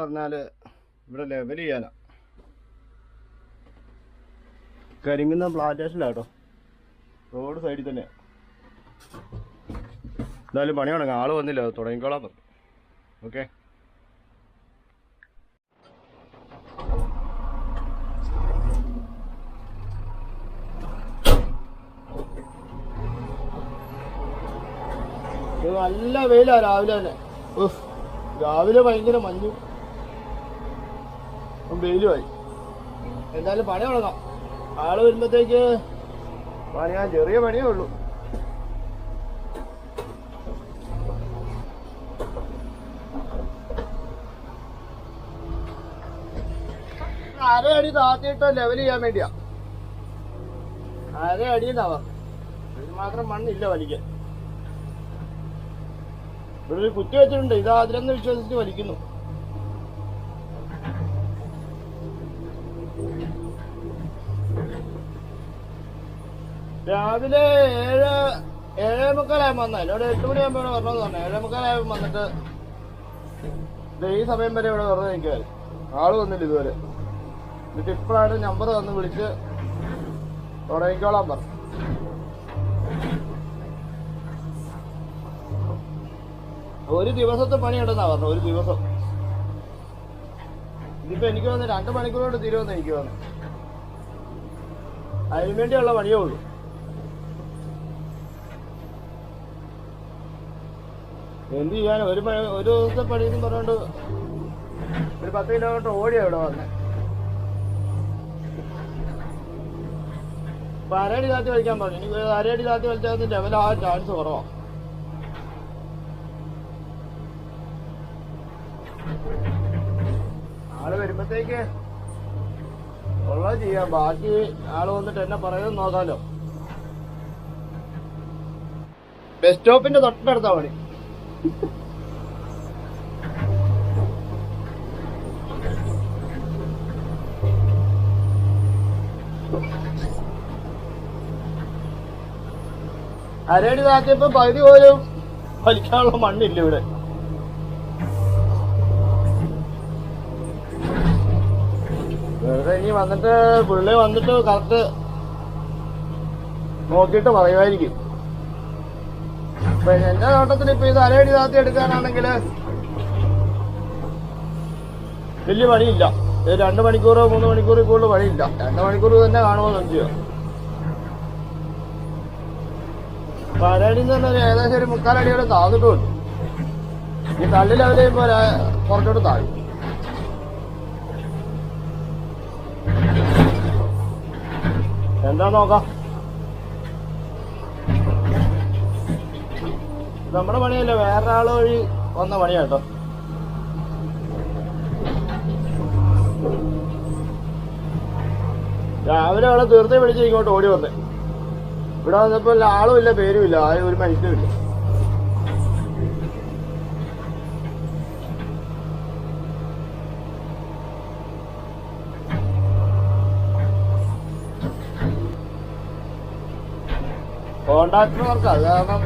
പറഞ്ഞാൽ ഇവിടെ ലെവൽ ചെയ്യാനാ. കരിങ്ങുന്ന പ്ലാന്റേഷനിലാട്ടോ റോഡ് സൈഡിൽ തന്നെ. എന്തായാലും പണി തുടങ്ങാം. ആൾ വന്നില്ല തുടങ്ങിക്കോളാം പറഞ്ഞു. ഓക്കെ നല്ല വെയിലാ രാവിലെ തന്നെ. രാവിലെ ഭയങ്കര മഞ്ഞും ഇപ്പം വെയിലുമായി എന്തായാലും പണി തുടങ്ങാം. ആൾ വരുമ്പോഴത്തേക്ക് പണിയാ ചെറിയ പണിയേ ഉള്ളൂ. അരയടി താത്തിയിട്ട് ലെവൽ ചെയ്യാൻ വേണ്ടിയാ. അര അടി എന്നാവാ? മാത്രം മണ്ണില്ല വലിക്കാൻ. ഇവിടെ ഒരു കുറ്റി വെച്ചിട്ടുണ്ട്. ഇത് അതിലെന്ന് വിശ്വസിച്ച് വലിക്കുന്നു. രാവിലെ ഏഴ് ഏഴേ മുക്കാലായപ്പോ വന്ന ഇവിടെ എട്ട് മണിയാകുമ്പോ ഇവിടെ വരണമെന്ന് പറഞ്ഞു ഏഴേ മുക്കാലായപ്പോ വന്നിട്ട് ഈ സമയം വരെ ഇവിടെ വെറുതെ എനിക്ക് ആൾ വന്നില്ല ഇതുവരെ. എന്നിട്ട് ഇപ്പോഴാണ് നമ്പർ തന്ന് വിളിച്ച് തുടങ്ങിക്കോളാൻ പറഞ്ഞു. ഒരു ദിവസത്തെ പണിയുണ്ടെന്നാ പറഞ്ഞു ഒരു ദിവസം. ഇതിപ്പോ എനിക്ക് വന്ന് രണ്ട് മണിക്കൂർ കൊണ്ട് തീരുമെന്ന് എനിക്ക് വന്നു അതിനു വേണ്ടിയുള്ള പണിയേ ഉള്ളൂ. എന്ത് ചെയ്യാൻ ഒരു ഒരു ദിവസത്തെ പണി എന്ന് പറഞ്ഞോണ്ട് ഒരു പത്ത് കിലോമീറ്റർ ഓടിയാ ഇവിടെ വന്നെ. അപ്പൊ അരയടി താത്തി വലിക്കാൻ പറഞ്ഞു. എനിക്ക് അരയടി താത്തി വലിച്ചാൽ ലെവൽ ആ ചാൻസ് കുറവാ. ആൾ വരുമ്പത്തേക്ക് ഉള്ളത് ചെയ്യാം. ബാക്കി ആൾ വന്നിട്ട് എന്നെ പറയുന്നത് നോക്കാലോ. ബസ് സ്റ്റോപ്പിന്റെ തൊട്ടടുത്താ പണി. അരയടി താത്തിയപ്പോ പകുതി പോലും വലിക്കാനുള്ള മണ്ണില്ല ഇവിടെ. വെറുതെ ഇനി വന്നിട്ട് പുള്ളി വന്നിട്ട് കറക്റ്റ് നോക്കിയിട്ട് പറയുമായിരിക്കും. എന്റെ നോട്ടത്തിൽ ഇപ്പൊ ഇത് അരയടി താത്തി എടുക്കാനാണെങ്കിൽ വലിയ പണിയില്ല. രണ്ടു മണിക്കൂറോ മൂന്ന് മണിക്കൂറിൽ കൂടുതൽ പണിയില്ല. രണ്ട് മണിക്കൂർ തന്നെ കാണുമോ നോക്കിയോ അപ്പൊ അരയടി തന്നെ ഒരു ഏകദേശം ഒരു മുക്കാലടിയോടെ താന്നിട്ടുണ്ട്. ഈ തള്ളി ലെവൽ പോലെ കുറച്ചോട്ട് താഴും. എന്താ നോക്കാം. നമ്മുടെ പണിയല്ല വേറെ ആൾ വഴി വന്ന പണിയാട്ടോ രാവിലെ അവിടെ തീർത്തെ പിടിച്ച് ഇങ്ങോട്ട് ഓടി വന്നേ. ഇവിടെ വന്നപ്പോ ആളും ഇല്ല പേരും ഇല്ല ആരും ഒരു മനുഷ്യനും ഇല്ല. കോൺട്രാക്ടർമാർക്ക് അത് കാരണം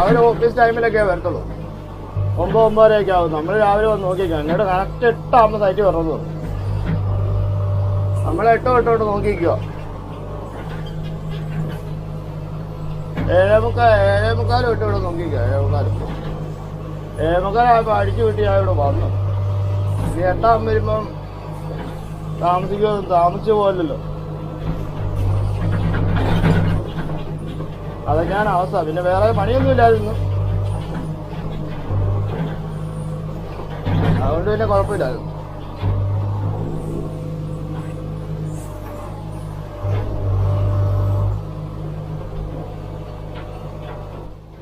അവർ ഓഫീസ് ടൈമിലൊക്കെ വരത്തുള്ളൂ. ഒമ്പത് ഒമ്പതരയൊക്കെ ആവും. നമ്മൾ രാവിലെ വന്ന് നോക്കിക്കാം. എന്നോട് കറക്റ്റ് എട്ടാകുമ്പോൾ സൈറ്റ് വരണമെന്ന് നമ്മൾ എട്ടോ എട്ടോട്ട് നോക്കിക്കോ. ഏഴേമുക്കാൽ ഏഴേമുക്കാലും ഏഴേ മുക്കാലും ഇട്ട് ഇവിടെ നോക്കിക്കോ ഏഴേമുക്കാലും. ഏഴേമുക്കാലായപ്പോൾ ഏഴേ മുക്കാലായപ്പോൾ അടിച്ചു കിട്ടി ഞാൻ ഇവിടെ വന്നു. ഇനി എട്ടാകുമ്പോൾ വരുമ്പം താമസിക്കുമോ താമസിച്ചു പോകല്ലോ അതൊക്കെയാണ് അവസ്ഥ പിന്നെ വേറെ പണിയൊന്നും ഇല്ലായിരുന്നു അതുകൊണ്ട് പിന്നെ കുഴപ്പമില്ലായിരുന്നു.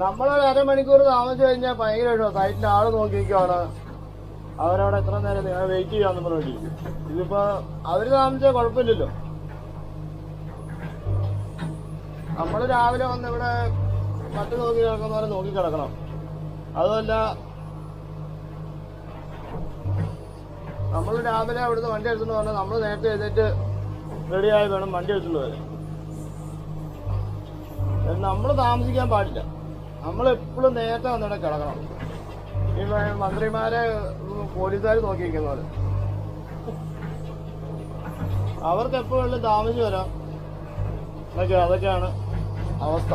നമ്മളൊരു അരമണിക്കൂർ താമസിച്ചു കഴിഞ്ഞാൽ ഭയങ്കര ഇഷ്ടമാണ് സൈറ്റിൽ ആൾ നോക്കി നിൽക്കുവാണ് അവരവിടെ എത്ര നേരം നിങ്ങളെ വെയിറ്റ് ചെയ്യാന്ന് പറഞ്ഞിട്ട് ഇതിപ്പോ അവർ താമസിച്ചാൽ കുഴപ്പമില്ലല്ലോ. നമ്മൾ രാവിലെ വന്ന് ഇവിടെ പട്ട് നോക്കി കിടക്കുന്നവരെ നോക്കി കിടക്കണം. അതുമല്ല നമ്മൾ രാവിലെ അവിടുന്ന് വണ്ടി എടുത്തുകൊണ്ട് പറഞ്ഞാൽ നമ്മൾ നേരത്തെ എഴുന്നേറ്റ് റെഡിയായി വേണം വണ്ടി എടുത്തുകൊണ്ട് നമ്മൾ താമസിക്കാൻ പാടില്ല. നമ്മൾ എപ്പോഴും നേരത്തെ വന്നിവിടെ കിടക്കണം. ഈ മന്ത്രിമാരെ പോലീസുകാർ നോക്കിയിരിക്കുന്നവര്. അവർക്ക് എപ്പോഴും താമസിച്ച് വരാം. അതൊക്കെ അതൊക്കെയാണ്. അവസ്ഥ.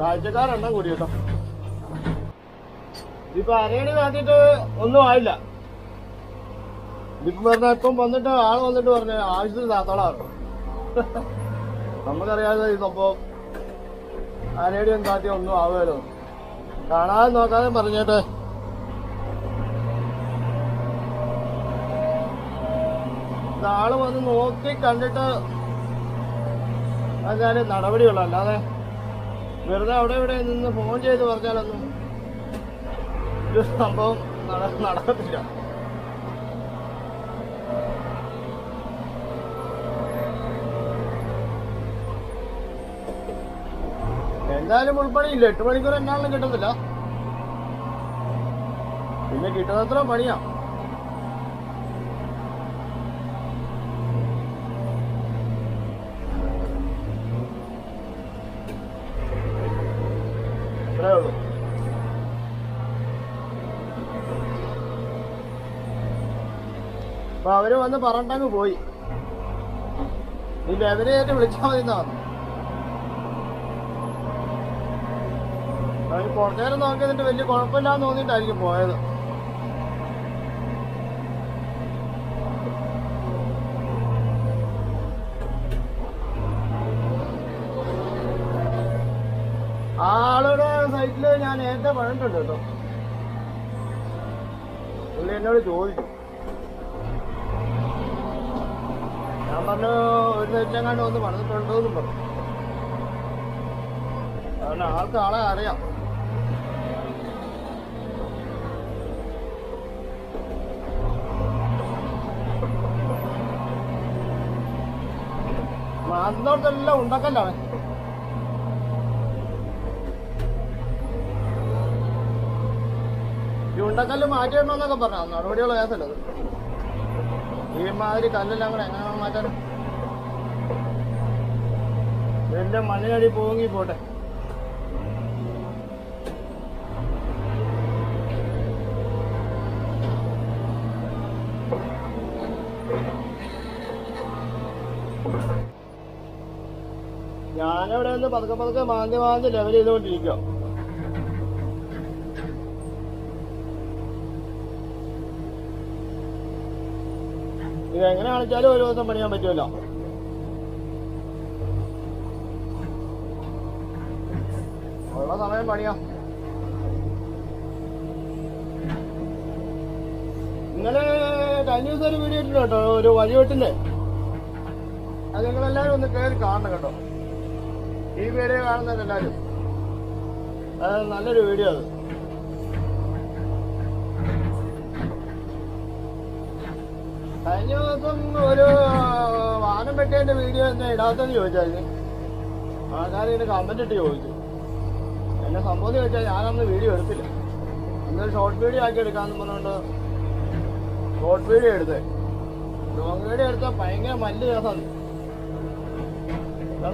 കാഴ്ചക്കാരെണ്ണം കൂടി കേട്ടോ. ഇപ്പൊ അരയണി കാട്ടിട്ട് ഒന്നും ആയില്ല. ഇതിപ്പോ പറഞ്ഞ ഇപ്പം വന്നിട്ട് ആൾ വന്നിട്ട് പറഞ്ഞ ആവശ്യത്തിന് താത്തോളാണ് നമുക്കറിയാതെ ഈ സംഭവം. ആരേടിയും ഒന്നും ആവുമല്ലോ കാണാതെ നോക്കാതെ പറഞ്ഞേട്ടെ. ആൾ വന്ന് നോക്കി കണ്ടിട്ട് അതിനാല് നടപടിയുള്ള അല്ലാതെ വെറുതെ അവിടെ ഇവിടെ നിന്ന് ഫോൺ ചെയ്ത് പറഞ്ഞാലൊന്നും ഒരു സംഭവം നട- നടക്കത്തില്ല. എന്തായാലും ഉൾപ്പണിയില്ല. എട്ട് മണിക്കൂർ എന്നാലും കിട്ടത്തില്ല. പിന്നെ കിട്ടുന്നത്ര പണിയാ അത്രേ ഉള്ളൂ അപ്പൊ അവർ വന്ന് പറഞ്ഞിട്ടങ്ങ് പോയി. നിന്റെ ലെവനായിട്ട് വിളിച്ചാൽ മതി എന്നാ നേരം നോക്കി എന്നിട്ട് വലിയ കുഴപ്പമില്ലാന്ന് തോന്നിയിട്ടായിരിക്കും പോയത്. ആളുടെ സൈറ്റിൽ ഞാൻ നേരത്തെ പറഞ്ഞിട്ടുണ്ട് കേട്ടോ. പുള്ളി എന്നോട് ചോദിച്ചു. ഞാൻ പറഞ്ഞു ഒരു സൈറ്റിലെങ്ങാണ്ട് വന്ന് പണിതിട്ടുണ്ടോ പറഞ്ഞു. അതുകൊണ്ട് ആൾക്ക് ആളെ അറിയാം. മാന്തോട്ടെല്ലാം ഉണ്ടാക്കല്ലാണ്. ഈ ഉണ്ടാക്കൽ മാറ്റിയിടണമെന്നൊക്കെ പറഞ്ഞു നടപടിയുള്ള കേസല്ല അത്? ഈ മാതിരി കല്ലെല്ലാം കൂടെ എങ്ങനെ മാറ്റാൻ എന്റെ മണ്ണിനടി പോങ്ങി പോട്ടെ. ഞാനവിടെ നിന്ന് പതുക്കെ പതുക്കെ മാന്തി മാന്തി ലെവൽ ചെയ്തുകൊണ്ടിരിക്കുക ഇത് എങ്ങനെ കാണിച്ചാലും ഒരു ദിവസം പണിയാൻ പറ്റുമല്ലോ. ഉള്ള സമയം പണിയാം. ഇന്നലെ കഴിഞ്ഞ ദിവസം ഒരു വീഡിയോ ഇട്ടിട്ടുണ്ട് കേട്ടോ ഒരു വഴിവെട്ടിന്റെ. അത് നിങ്ങളെല്ലാവരും ഒന്ന് കയറി കാണണം കേട്ടോ. ഈ വീഡിയോ കാണുന്നവരെല്ലാവരും. അത് നല്ലൊരു വീഡിയോ അത്. കഴിഞ്ഞ ദിവസം ഒരു വാനം വെട്ടേന്റെ വീഡിയോ എന്നെ ഇടാത്തെന്ന് ചോദിച്ചായിരുന്നു ആൾക്കാർ ഇതിന് കമന്റ് ഇട്ട് ചോദിച്ചു. എന്നെ സംഭവം ചോദിച്ചാൽ ഞാനന്ന് വീഡിയോ എടുത്തില്ല. അന്നൊരു ഷോർട്ട് വീഡിയോ ആക്കി എടുക്കാന്ന് പറഞ്ഞുകൊണ്ട് ഷോർട്ട് വീഡിയോ എടുത്തേ. ലോങ് വീഡിയോ എടുത്താൽ ഭയങ്കര മല്ല് രസമാണ്.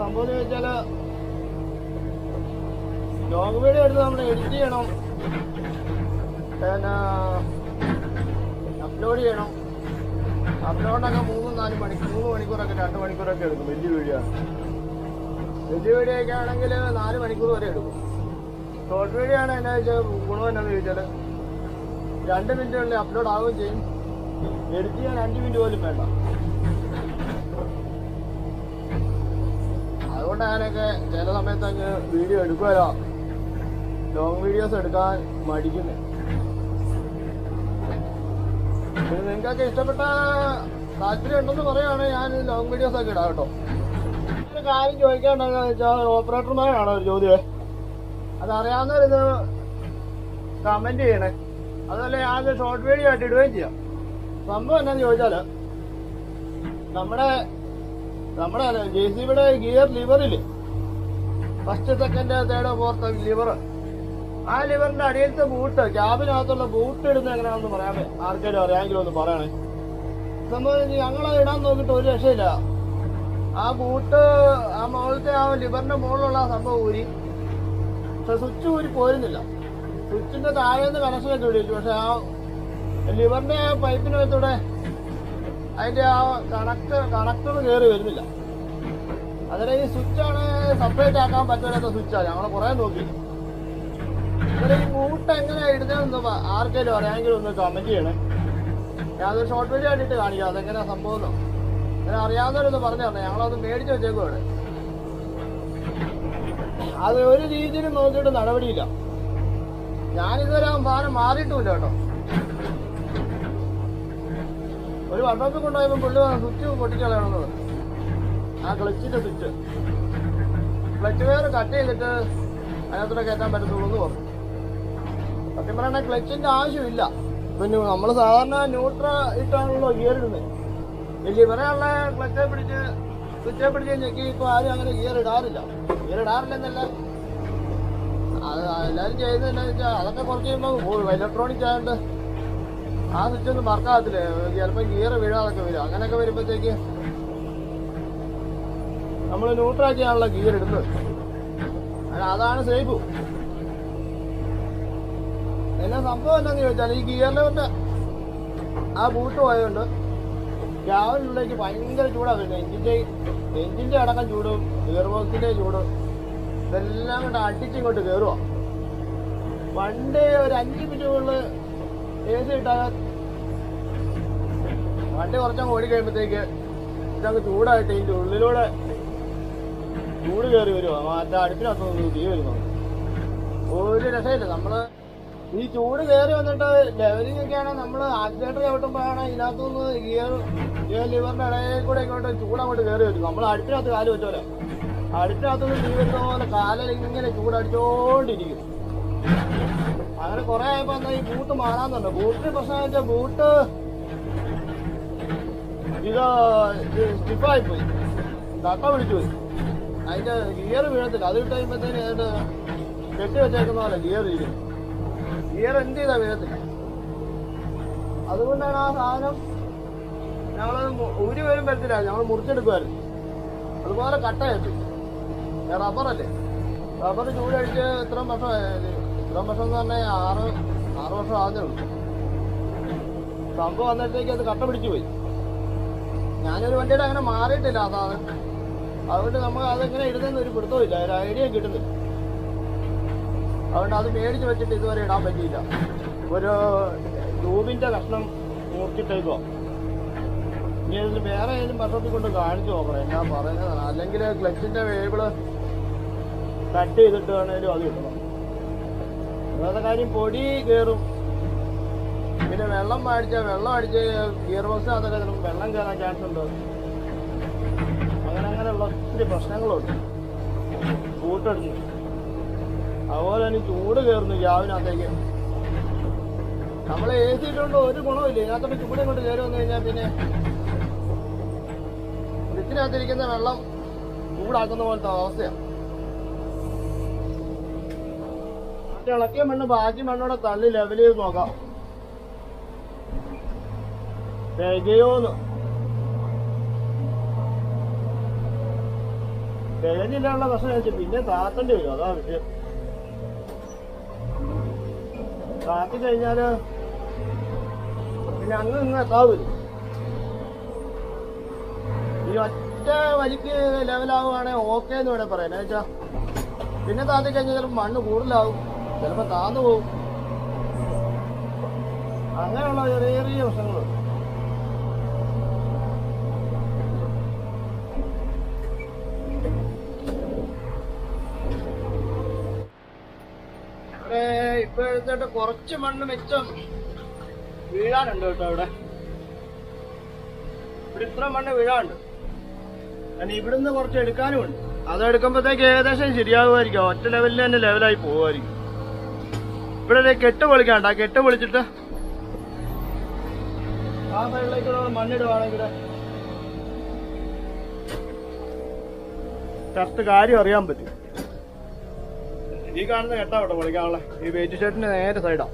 സംഭവം എന്ന് ചോദിച്ചാൽ ലോങ് വീഡിയോ എടുത്ത് നമ്മൾ എഡിറ്റ് ചെയ്യണം. പിന്നെ അപ്ലോഡ് ചെയ്യണം. അപ്ലോഡൊക്കെ മൂന്നും നാല് മണിക്കൂർ മൂന്ന് മണിക്കൂറൊക്കെ രണ്ട് മണിക്കൂറൊക്കെ എടുക്കും. വലിയ വീഡിയോ. വലിയ വീഡിയോ ആണെങ്കിൽ നാല് മണിക്കൂർ വരെ എടുക്കും. ഷോർട്ട് വീഡിയോ ആണ് എന്നാ വെച്ചാൽ ഗുണം എന്നാന്ന് ചോദിച്ചാൽ രണ്ട് മിനിറ്റിനുള്ളിൽ അപ്ലോഡ് ആവുകയും ചെയ്യും. എഡിറ്റ് ചെയ്യാൻ അഞ്ച് മിനിറ്റ് പോലും വേണ്ട. അതുകൊണ്ട് ഞാനൊക്കെ ചില സമയത്ത് അങ്ങ് വീഡിയോ എടുക്കുമല്ലോ ലോങ് വീഡിയോസ് എടുക്കാൻ മടിക്കുന്നു. പിന്നെ നിങ്ങൾക്കൊക്കെ ഇഷ്ടപ്പെട്ട താല്പര്യം ഉണ്ടെന്ന് പറയാണ്. ഞാൻ ലോങ് വീഡിയോസ് ഒക്കെ ഇടാം കേട്ടോ. ഒരു കാര്യം ചോദിക്കാണ്ടെന്ന് വെച്ചാൽ ഓപ്പറേറ്റർമാരാണോ ഒരു ചോദ്യമേ അതറിയാവുന്നവരിത് കമന്റ് ചെയ്യണേ. അതുപോലെ ഞാൻ ഷോർട്ട് വീഡിയോ ആയിട്ട് ഇടുകയും ചെയ്യാം. സംഭവം എന്നാന്ന് ചോദിച്ചാൽ നമ്മുടെ നമ്മുടെ J C gear ലിവറിൽ first second third fourth lever ആ ലിവറിന്റെ അടിയിലത്തെ ബൂട്ട് ക്യാബിനകത്തുള്ള ബൂട്ട് ഇടുന്ന എങ്ങനെയാണെന്ന് പറയാമേ ആർക്കെങ്കിലും അറിയാമെങ്കിലും ഒന്ന് പറയണേ. സംഭവം ഞങ്ങൾ ഇടാൻ നോക്കിയിട്ട് ഒരു രക്ഷയില്ല. ആ ബൂട്ട് ആ മുകളിലത്തെ ആ ലിവറിന്റെ മുകളിലുള്ള ആ സംഭവം ഊരി. പക്ഷെ സ്വിച്ച് ഊരി പോരുന്നില്ല. സ്വിച്ചിന്റെ താഴെ നിന്ന് കണക്ഷനൊക്കെ വിളിച്ചു പക്ഷെ ആ ലിവറിന്റെ ആ പൈപ്പിനകത്തൂടെ അതിന്റെ ആ കണക്ട് കണക്ടർ കയറി വരുന്നില്ല. അതിന് ഈ സ്വിച്ചാണ് സെപ്പറേറ്റ് ആക്കാൻ പറ്റാത്ത സ്വിച്ചാണ് ഞങ്ങൾ കുറെ നോക്കി. മൂട്ട് എങ്ങനെയാ ഇടുന്നതെന്ന് ആർക്കെങ്കിലും അറിയാമെങ്കിലും ഒന്ന് കമന്റ് ചെയ്യണേ. ഞാനതൊരു ഷോർട്ട് വീഡിയോ കണ്ടിട്ട് കാണിക്കാം അതെങ്ങനെയാ സംഭവം. അങ്ങനെ അറിയാവുന്നവരൊന്ന് പറഞ്ഞു തന്നെ ഞങ്ങളത് മേടിച്ച് വെച്ചേക്കും ഇവിടെ. അത് ഒരു രീതിയിലും നോക്കിയിട്ട് നടപടിയില്ല. ഞാനിതുവരെ ആ സാധനം മാറിയിട്ടുമില്ല കേട്ടോ. ഒരു വട്ടത്തിൽ കൊണ്ടുപോയപ്പോൾ പുള്ളി സ്വിച്ച് പൊട്ടിക്കളയണമെന്ന് ആ ക്ലച്ചിന്റെ സ്വിച്ച് ക്ലച്ച് വേറെ കട്ട് ചെയ്തിട്ട് അതിനകത്തോടെ കയറ്റാൻ പറ്റത്തുള്ളൂ എന്ന് പറഞ്ഞു. സത്യം പറയണ ക്ലച്ചിന്റെ ആവശ്യമില്ല. പിന്നെ നമ്മൾ സാധാരണ ന്യൂട്ര ഇട്ടാണല്ലോ ഗിയർ ഇടുന്നത് വലിയ ഇവരെയുള്ള ക്ലച്ചെ പിടിച്ച് സ്വിച്ചെ പിടിച്ച് ഞെക്കി ഇപ്പൊ ആരും അങ്ങനെ ഗിയർ ഇടാറില്ല. ഗിയർ ഇടാറില്ലെന്നല്ല. അത് എല്ലാവരും ചെയ്യുന്നത് വെച്ചാൽ അതൊക്കെ കുറച്ച് കഴിയുമ്പോൾ ഇലക്ട്രോണിക് ആയതുകൊണ്ട് ആ സ്വിച്ച് ഒന്നും മറക്കാത്തില്ലേ ചിലപ്പോൾ ഗിയർ വീഴാതൊക്കെ വരും. അങ്ങനെയൊക്കെ വരുമ്പോഴത്തേക്ക് നമ്മൾ ന്യൂട്രാക്കിയാണല്ലോ ഗിയർ ഇടുന്നത്. അതാണ് സേഫ് എന്നാ സംഭവം എന്താന്ന് ചോദിച്ചാൽ ഈ ഗിയറിലോട്ട് ആ ബൂട്ട് പോയതുകൊണ്ട് രാവിലെയുള്ളിലേക്ക് ഭയങ്കര ചൂടാണ് വരുന്നത്. എഞ്ചിന്റെ എഞ്ചിന്റെ അടക്കം ചൂടും ഗിയർ ബോക്സിന്റെ ചൂടും ഇതെല്ലാം കൊണ്ട് അടിച്ചിങ്ങോട്ട് കയറുക വണ്ടി ഒരു അഞ്ച് മിനിറ്റുകളിൽ എ സി ഇട്ടാൽ വണ്ടി കുറച്ചങ്ങ് ഓടി കഴിയുമ്പോഴത്തേക്ക് ഇതങ്ങ് ചൂടായിട്ട് ഇതിന്റെ ഉള്ളിലൂടെ ചൂട് കയറി വരുവാ. മറ്റേ അടുപ്പിനകത്തൊന്നും തീ വരുന്നു. ഒരു രസമില്ല. നമ്മൾ ഈ ചൂട് കയറി വന്നിട്ട് ലെവലിംഗ് ഒക്കെ ആണെങ്കിൽ നമ്മൾ ആക്സിലേറ്റർ ചവിട്ടുമ്പോഴാണ് ഇതിനകത്തുനിന്ന് ഗിയർ ഗിയർ ലിവറിന്റെ ഇടയിൽ കൂടെ ഇങ്ങോട്ട് ചൂട് അങ്ങോട്ട് കയറി വരും. നമ്മൾ അടുപ്പിനകത്ത് കാൽ വെച്ചോലെ. അടുപ്പിനകത്തുനിന്ന് തീ വരുന്ന പോലെ കാലിൽ ഇങ്ങനെ ചൂടടിച്ചോണ്ടിരിക്കും. അങ്ങനെ കുറെ ആയപ്പോ എന്താ ഈ ബൂട്ട് മാറാന്നുണ്ട് ബൂട്ടിന് പ്രശ്നം വെച്ചാൽ ബൂട്ട് ഇത് സ്റ്റിഫായി പോയി തട്ട പിടിച്ചു പോയി. അതിന്റെ ഗിയർ വീഴത്തില്ല. അത് കിട്ടുമ്പോഴത്തേന് ഏതാണ്ട് കെട്ടി വെച്ചേക്കുന്ന പോലെ ഗിയർ ഇരിക്കും ഗിയർ എന്ത് ചെയ്താ വീഴത്തില്ല അതുകൊണ്ടാണ് ആ സാധനം ഒരു ഊരി വരും പറ്റത്തില്ല ഞങ്ങൾ മുറിച്ചെടുക്കുമായിരുന്നു അതുപോലെ കട്ടയായിട്ട് കെട്ടി റബ്ബറല്ലേ? റബ്ബർ ചൂടടിച്ച് ഇത്രയും വർഷം. ഇത്രയും വർഷം എന്ന് പറഞ്ഞാൽ ആറ് ആറ് വർഷം ആദ്യമുണ്ട് സംഭവം വന്നപ്പോഴത്തേക്ക് അത് കട്ട പിടിച്ചു പോയി. ഞാനൊരു വണ്ടിയുടെ അങ്ങനെ മാറിയിട്ടില്ല ആ സാധനം. അതുകൊണ്ട് നമുക്ക് അതെങ്ങനെ ഇടുന്നതെന്ന് ഒരു ഇല്ല. ഒരു ഐഡിയ കിട്ടുന്നില്ല. അതുകൊണ്ട് അത് മേടിച്ച് വെച്ചിട്ട് ഇതുവരെ ഇടാൻ പറ്റിയില്ല. ഒരു ട്യൂബിന്റെ കഷ്ണം മൂർത്തിട്ടേക്കോ ഇനി ഇതിൽ വേറെ ഏതെങ്കിലും വർഷത്തിൽ കൊണ്ട് കാണിച്ചു നോക്കണം. എന്നാ പറയുന്നത്? അല്ലെങ്കിൽ ക്ലച്ചിന്റെ വേബിൾ കട്ട് ചെയ്തിട്ട് വേണേലും അത് കിട്ടണം അതായത് കാര്യം പൊടി കയറും പിന്നെ വെള്ളം അടിച്ച വെള്ളം അടിച്ച് ഗിയർ ബോക്സ് അതൊക്കെ വെള്ളം കയറാൻ ചാൻസ് ഉണ്ട്. അങ്ങനെ അങ്ങനെയുള്ള ഒത്തിരി പ്രശ്നങ്ങളുണ്ട്. കൂട്ടടിച്ച് അതുപോലെ തന്നെ ചൂട് കയറുന്നു ഗ്യാവിനകത്തേക്ക് നമ്മൾ എ സി ഇട്ടുകൊണ്ട് ഒരു ഗുണമില്ല ഇതിനകത്തോട്ട് ചൂട് കൊണ്ട് കയറി വന്നു കഴിഞ്ഞാൽ പിന്നെ ഫ്രിഡ്ജിനകത്തിരിക്കുന്ന വെള്ളം ചൂടാക്കുന്ന പോലത്തെ അവസ്ഥയാണ് ഇളക്കിയ മണ്ണ് ബാക്കി മണ്ണോടെ തള്ളി ലെവൽ ചെയ്ത് നോക്കാം. തികയോന്ന് തികഞ്ഞില്ലാനുള്ള പ്രശ്നം വെച്ചാൽ പിന്നെ താത്തേണ്ടി വരും. അതാ വിഷയം. താത്തി കഴിഞ്ഞാൽ പിന്നെ അങ്ങ് ഇങ്ങ് എത്താവരും ഈ ഒറ്റ വലിക്ക് ലെവലാവുകയാണെങ്കിൽ ഓക്കെ എന്ന് വേണേ പറയാം. എന്നാ പിന്നെ താത്തി കഴിഞ്ഞാൽ ചിലപ്പോൾ മണ്ണ് കൂടുതലാവും. ചിലപ്പോൾ താന്നു പോകും അങ്ങനെയുള്ള ചെറിയ ചെറിയ പ്രശ്നങ്ങളുണ്ട് ഇപ്പൊ കുറച്ച് മണ്ണ് മിച്ചം വീഴാനുണ്ട് കേട്ടോ ഇവിടെ ഇവിടെ ഇത്ര മണ്ണ് വീഴാനുണ്ട്. കാരണം ഇവിടുന്ന് കുറച്ച് എടുക്കാനും ഉണ്ട്. അത് എടുക്കുമ്പോഴത്തേക്ക് ഏകദേശം ശരിയാകുമായിരിക്കും ഒറ്റ ലെവലിൽ തന്നെ ലെവലായി പോകുമായിരിക്കും ഇവിടെ കെട്ട് പൊളിക്കാണ്ട കെട്ട് പൊളിച്ചിട്ട് ആ സൈഡിലേക്ക് മണ്ണിടുവാണെങ്കിൽ കറക്റ്റ് കാര്യം അറിയാൻ പറ്റും. ഈ കാണുന്ന കെട്ടാ കേട്ടോ പൊളിക്കാനുള്ള ഈ വെയിറ്റ് ഷർട്ടിന്റെ നേരെ സൈഡാ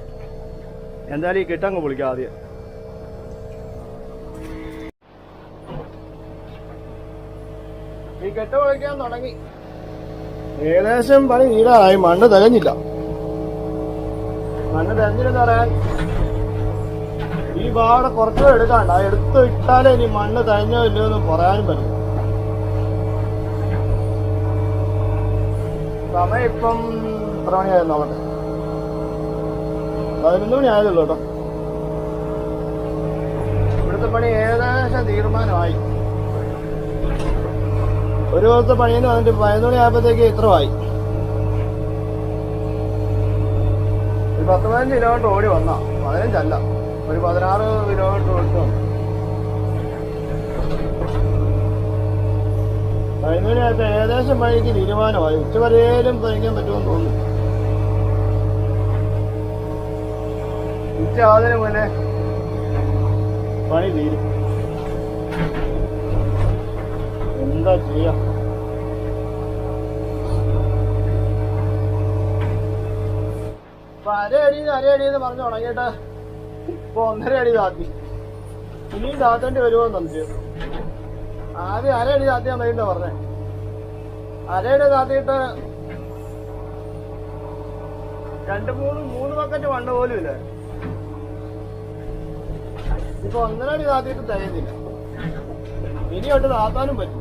എന്തായാലും ഈ കെട്ടങ്ങ് പൊളിക്കാം ആദ്യം. ഈ കെട്ട പൊളിക്കാൻ തുടങ്ങി. ഏകദേശം പണി തീരാറായി മണ്ണ് തികഞ്ഞില്ല. മണ്ണ് തികഞ്ഞില്ലെന്ന് പറയാൻ ഈ ഭാഗം കുറച്ചുകൂടെ എടുക്കാണ്ട്. എടുത്തു ഇട്ടാലേ ഇനി മണ്ണ് തഴഞ്ഞോ ഇല്ലയോ എന്ന് പറയാനും പറ്റും. സമയം ഇപ്പം എത്ര പതിനൊന്ന് മണി ആയതുള്ളൂ കേട്ടോ. ഇവിടുത്തെ പണി ഏകദേശം തീരുമാനമായി. ഒരു ദിവസത്തെ പണിയെന്ന് വന്നിട്ട് പതിനൊന്ന് മണി ആയപ്പോഴത്തേക്ക് ഇത്രമായി ഒരു പത്ത് പതിനഞ്ച് കിലോമീറ്റർ ഓടി വന്ന? പതിനഞ്ചല്ല. ഒരു പതിനാറ് കിലോമീറ്റർ ഓടി വന്നു പതിനൊന്ന് മണി ആയപ്പോ ഏകദേശം വഴിക്ക് തീരുമാനമായി. ഉച്ചവരേലും പണിക്കാൻ പറ്റുമെന്ന് തോന്നുന്നു. ഉച്ച ആദ്യം മുന്നേ പണി തീരും. എന്താ ചെയ്യാം? അരയടി അരയടി എന്ന് പറഞ്ഞു തുടങ്ങിയിട്ട് ഇപ്പൊ ഒന്നര അടി താത്തി ഇനിയും താത്തേണ്ടി വരുമോ എന്ന് സംശയം ആദ്യം അരയടി താത്തിയാൻ വൈകിട്ട് പറഞ്ഞേ. അരയടി താത്തിയിട്ട് രണ്ട് മൂന്ന് മൂന്ന് ബക്കറ്റ് വണ്ട പോലും ഇല്ല. ഇപ്പൊ ഒന്നര അടി താത്തിയിട്ട് തികയുന്നില്ല ഇനി ഒട്ട് താത്താനും പറ്റില്ല.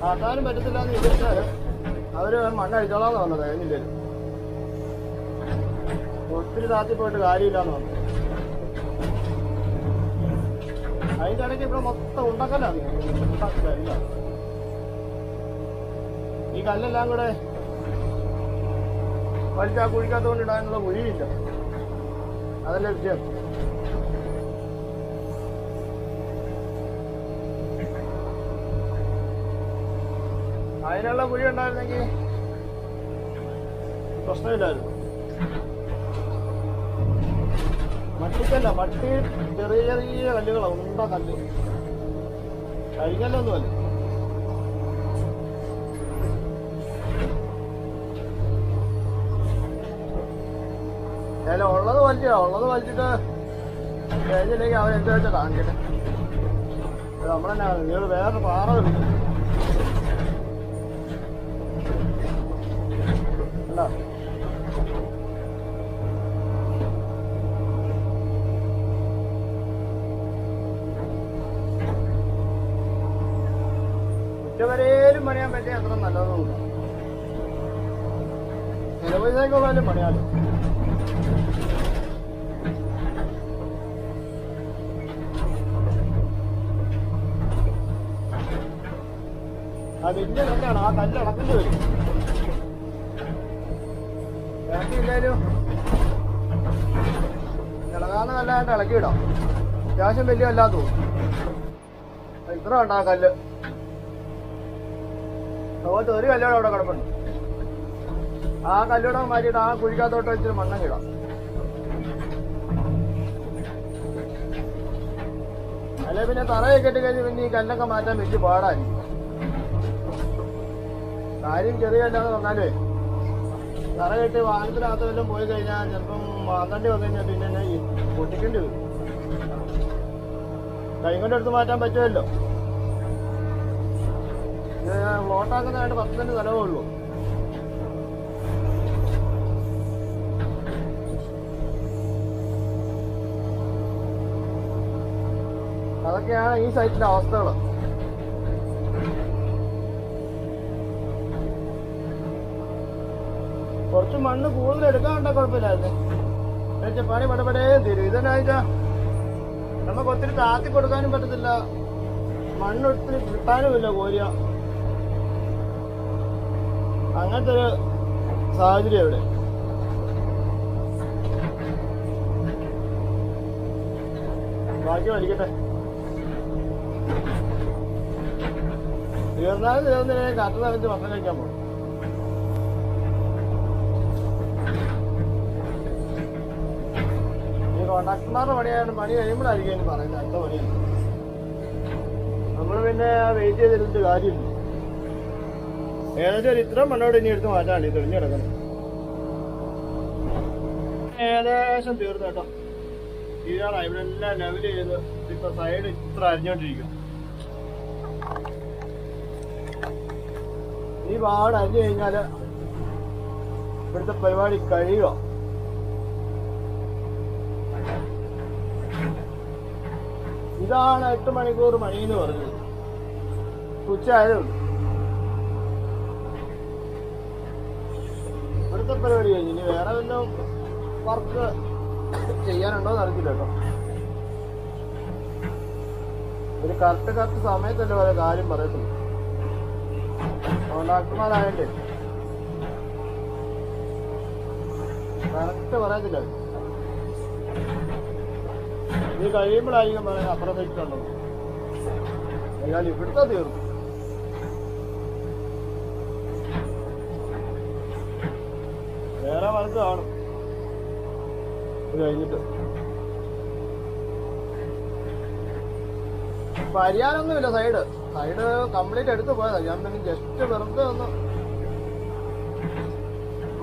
താത്താനും പറ്റത്തില്ല എന്ന് ചോദിച്ചാൽ അവർ മണ്ണ് അടിച്ചോളാന്ന് പറഞ്ഞത് തികഞ്ഞില്ലല്ലോ ഒത്തിരി താത്തി പോയിട്ട് കാര്യമില്ലാന്ന് പറഞ്ഞു. അതിന്റെ ഇടയ്ക്ക് ഇവിടെ മൊത്തം ഉണ്ടക്കല്ല ഈ കല്ലെല്ലാം കൂടെ വലിച്ച കുഴിക്കാത്ത കൊണ്ട് ഇടാനുള്ള കുഴിയില്ല. അതല്ലേ വിജയം അതിനുള്ള കുഴി ഉണ്ടായിരുന്നെങ്കിൽ പ്രശ്നമില്ലായിരുന്നു. മട്ടിക്കല്ല മട്ടി ചെറിയ ചെറിയ കല്ലുകളാണ് ഉണ്ട കല്ല്. കരിങ്കല്ലൊന്നുമല്ല അല്ല. ഉള്ളത് വലിച്ചാ ഉള്ളത് വലിച്ചിട്ട് കഴിഞ്ഞില്ലെങ്കിൽ അവൻ എന്താ വെച്ചാൽ കാണിക്കട്ടെ. നമ്മളെന്നാ നിങ്ങൾ വേറെ പാറ വിളിക്കും കണ്ടോ? പണിയാൻ പറ്റിയ അത്ര നല്ലതൊന്നുമില്ല നിലപൈസക്കുള്ളതിലും പണിയാലോ? ആ വലിയ ആ കല്ല് ഇളക്കേണ്ടി വരും. ഇളകാന്ന് കല്ലാണ്ട് ഇളക്കിയിടാം. അത്യാവശ്യം വലിയ തോന്നും ഇത്ര ഉണ്ട് ആ കല്ല്. അതുപോലത്തെ ഒരു കല്ലോടെ അവിടെ കിടപ്പുണ്ട്. ആ കല്ലോടെ മാറ്റിയിട്ട് ആ കുഴിക്കകത്തോട്ട് വെച്ചിട്ട് മണ്ണം കിടാം അല്ലെ പിന്നെ തറയൊക്കെ ഇട്ട് കഴിഞ്ഞ് പിന്നെ ഈ കല്ലൊക്കെ മാറ്റാൻ വെച്ച് പാടായിരിക്കും. കാര്യം ചെറിയ കല്ലാന്ന് പറഞ്ഞാലേ തറ കെട്ടി വാഹനത്തിനകത്ത് വല്ലതും പോയി കഴിഞ്ഞാൽ ചിലപ്പം വാങ്ങേണ്ടി വന്നു കഴിഞ്ഞാൽ പിന്നെ പൊട്ടിക്കേണ്ടി വരും. കൈ കൊണ്ട് മാറ്റാൻ പറ്റുമല്ലോ. ഫ്ലോട്ടാക്കുന്നതായിട്ട് പത്ത് സെന്റ് സ്ഥലമേ ഉള്ളൂ. അതൊക്കെയാണ് ഈ സൈറ്റിന്റെ അവസ്ഥകൾ കുറച്ച് മണ്ണ് കൂടുതൽ എടുക്കാണ്ട കുഴപ്പമില്ലായിരുന്നു. പണി പടപടേ തീരും ഇതെന്നാ നമുക്ക് ഒത്തിരി താത്തി കൊടുക്കാനും പറ്റത്തില്ല. മണ്ണ് ഒത്തിരി കിട്ടാനുമില്ല കോരിയ. അങ്ങനത്തെ ഒരു സാഹചര്യം ഇവിടെ ബാക്കി വലിക്കട്ടെ. ഇരുപത്തിനാല് ഇരുപത്തിനെ കാട്ടുന്ന വെച്ച് ഭക്ഷണം കഴിക്കാൻ പോകും. ഈ കോണ്ടാക്ടർമാരുടെ പണിയാണ് പണി കഴിയുമ്പോഴായിരിക്കും പറയുന്നത്. അടുത്ത പണി നമ്മൾ പിന്നെ വെയിറ്റ് ചെയ്തിരുന്നിട്ട് കാര്യമില്ല. ഏകചരിത്രം മണ്ണോട് ഇനി എടുത്ത് മാറ്റാണ്ട് തെളിഞ്ഞു കിടക്കണം. ഏകദേശം തീർന്നു കേട്ടോ. ഇതാണ് ഇവിടെ എല്ലാം ലെവൽ ചെയ്ത് ഇപ്പൊ സൈഡ് ഇത്ര അരിഞ്ഞോണ്ടിരിക്കും ഈ പാട് അരിഞ്ഞു കഴിഞ്ഞാൽ ഇവിടുത്തെ പരിപാടി കഴിയുക ഇതാണ് എട്ട് മണിക്കൂർ മണിന്ന് പറഞ്ഞത്. ഉച്ചയായതുള്ളൂ പരിപാടി കഴിഞ്ഞു. ഇനി വേറെ വല്ല വർക്ക് ചെയ്യാനുണ്ടോ എന്ന് കേട്ടോ. ഒരു കറക്റ്റ് കറക്റ്റ് സമയത്തല്ലേ ഓരോ കാര്യം പറയത്തുള്ളൂ. കോണ്ടാക്ടർമാരായണ്ടേ കറക്റ്റ് പറയത്തില്ല. നീ കഴിയുമ്പോഴായിരിക്കും പറയാം അപ്പുറം വെച്ചിട്ടുണ്ടോ ഏതായാലും ഇവിടുത്തെ തീർന്നു വേറെ വർക്ക് കാണും. കഴിഞ്ഞിട്ട്. പരിയാനൊന്നുമില്ല സൈഡ്. സൈഡ് കംപ്ലീറ്റ് എടുത്ത് പോയതാ. ഞാൻ പിന്നെ ജസ്റ്റ് വെറുതെ ഒന്ന്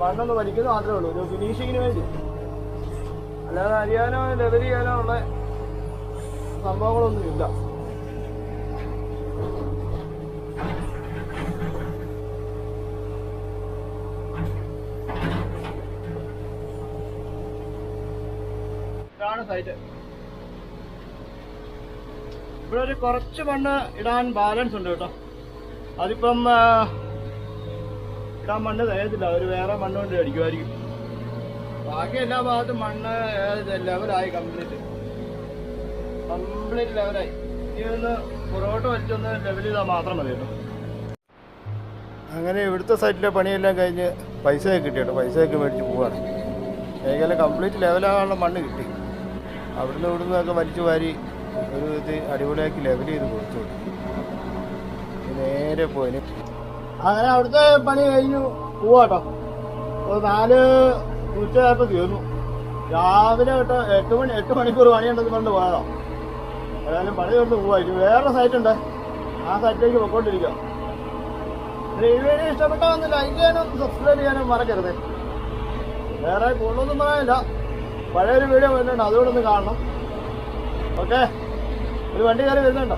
മണ്ണൊന്ന് വലിക്കുന്നു മാത്രമേ ഉള്ളൂ. ഒരു ഫിനിഷിങ്ങിന് വേണ്ടി. അല്ലാതെ അരിയാനോ ലെവൽ ചെയ്യാനോ ഉള്ള സംഭവങ്ങളൊന്നും ഇല്ല സൈറ്റ് ഇവിടെ ഒരു കുറച്ച് മണ്ണ് ഇടാൻ ബാലൻസ് ഉണ്ട് കേട്ടോ. അതിപ്പം ഇടാൻ മണ്ണ് തയ്യത്തില്ല അവർ വേറെ മണ്ണ് കൊണ്ട് അടിക്കുമായിരിക്കും. ബാക്കി എല്ലാ ഭാഗത്തും മണ്ണ് ലെവലായി കംപ്ലീറ്റ് കംപ്ലീറ്റ് ലെവലായി ഇനി ഒന്ന് പുറകോട്ട് വലിച്ചൊന്ന് ലെവൽ ചെയ്താൽ മാത്രം മതി കേട്ടോ. അങ്ങനെ ഇവിടുത്തെ സൈറ്റിലെ പണിയെല്ലാം കഴിഞ്ഞ് പൈസയൊക്കെ കിട്ടി കേട്ടോ. പൈസയൊക്കെ മേടിച്ച് പോവാണ്. ഏകദേശം കംപ്ലീറ്റ് ലെവലാകാനുള്ള മണ്ണ് കിട്ടി. അവിടുന്ന് ഇവിടുന്ന് ഒക്കെ വലിച്ചു വാരി ഒരു ഇത് അടിപൊളിയാക്കി ലെവൽ ചെയ്ത് കൊടുത്തു നേരെ പോയിന്. അങ്ങനെ അവിടുത്തെ പണി കഴിഞ്ഞു. പോവാട്ടോ. ഒരു നാല് ഉച്ചയായപ്പോൾ തീർന്നു. രാവിലെ കേട്ടോ എട്ട് മണി എട്ട് മണിക്കൂർ പണിയുണ്ടെന്ന് കൊണ്ട് പോയതാ. ഏതായാലും പണി തീർന്ന് പോവാ. വേറെ സൈറ്റ് ഉണ്ട്. ആ സൈറ്റിലേക്ക് പൊക്കോണ്ടിരിക്കാം റെയിൽവേനെ വീഡിയോ ഇഷ്ടപ്പെട്ടാൽ ഒന്ന് ലൈക്ക് ചെയ്യാനും സബ്സ്ക്രൈബ് ചെയ്യാനും മറക്കരുത്. വേറെ കൂടുതലൊന്നും പറയാനില്ല. പഴയൊരു വീഡിയോ വരുന്നുണ്ട്. അതുകൂടെ ഒന്ന് കാണണം. ഓക്കെ ഒരു വണ്ടി കയറി വരുന്നുണ്ടോ?